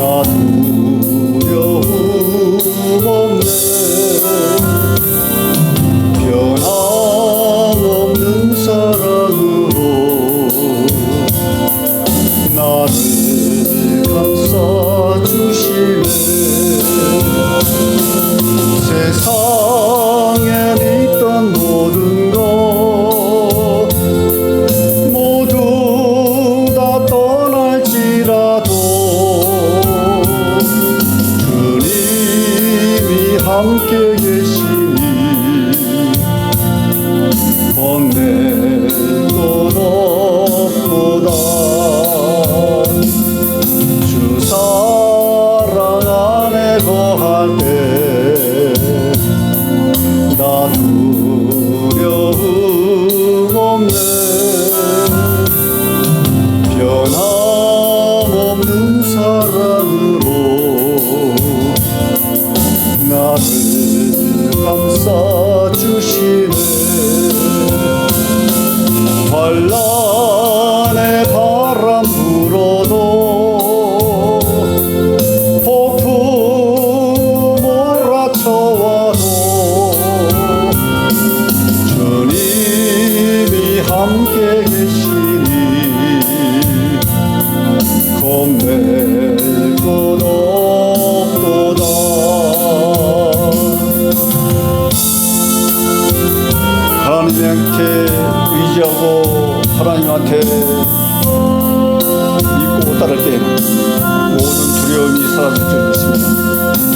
때나 두려움 없네 함께 계시니 겁낼 감싸주시네. 환란의 바람 불어도 폭풍 몰아쳐와도 주님이 함께 계시니 겁낼 하나님께 의지하고 하나님한테 믿고 따를 때에는 모든 두려움이 사라질 줄 믿습니다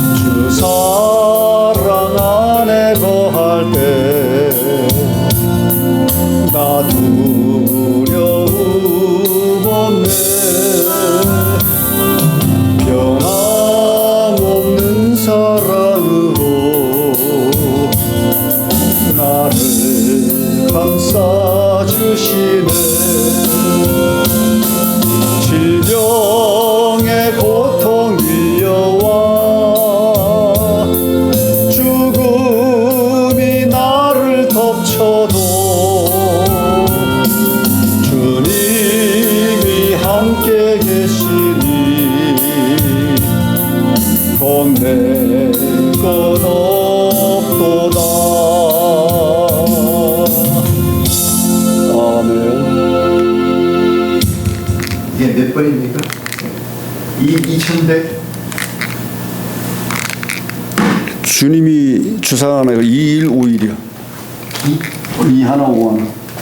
감싸 이게 몇 번입니까? 이 2100? 주님이 주사하는 2일 5일이요 이? 이 하나 오 하나